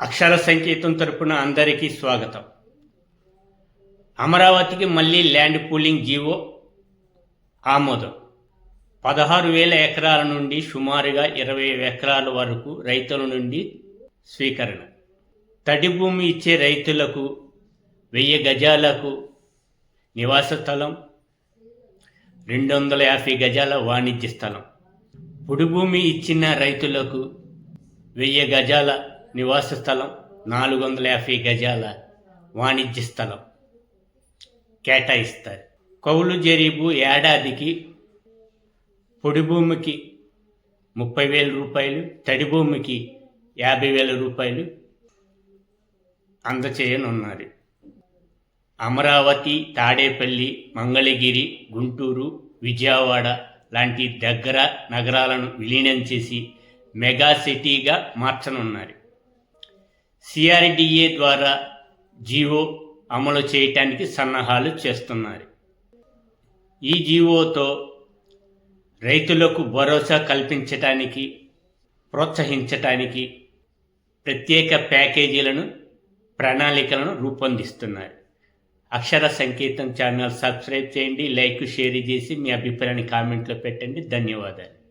అక్షర సంకేతం తరపున అందరికీ స్వాగతం. అమరావతికి మళ్ళీ ల్యాండ్ పూలింగ్ జీవో ఆమోదం. పదహారు వేల ఎకరాల నుండి సుమారుగా ఇరవై ఎకరాల వరకు రైతుల నుండి స్వీకరణ. తడి భూమి ఇచ్చే రైతులకు వెయ్యి గజాలకు నివాస స్థలం రెండు వందల యాభై గజాల వాణిజ్య స్థలం. పొడి భూమి ఇచ్చిన రైతులకు వెయ్యి గజాల నివాస స్థలం నాలుగు వందల యాభై గజాల వాణిజ్య స్థలం కేటాయిస్తారు. కౌలు జరీబు ఏడాదికి పొడి భూమికి ముప్పై వేల రూపాయలు తడి భూమికి యాభై వేల రూపాయలు అందచేయనున్నారు. అమరావతి తాడేపల్లి మంగళగిరి గుంటూరు విజయవాడ లాంటి దగ్గర నగరాలను విలీనం చేసి మెగా సిటీగా మార్చనున్నారు. సిఆర్డిఏ ద్వారా జీవో అమలు చేయటానికి సన్నాహాలు చేస్తున్నారు. ఈ జీవోతో రైతులకు భరోసా కల్పించటానికి ప్రోత్సహించటానికి ప్రత్యేక ప్యాకేజీలను ప్రణాళికలను రూపొందిస్తున్నారు. అక్షర సంకేతం ఛానల్ సబ్స్క్రైబ్ చేయండి లైక్ షేర్ చేసి మీ అభిప్రాయాన్ని కామెంట్లో పెట్టండి. ధన్యవాదాలు.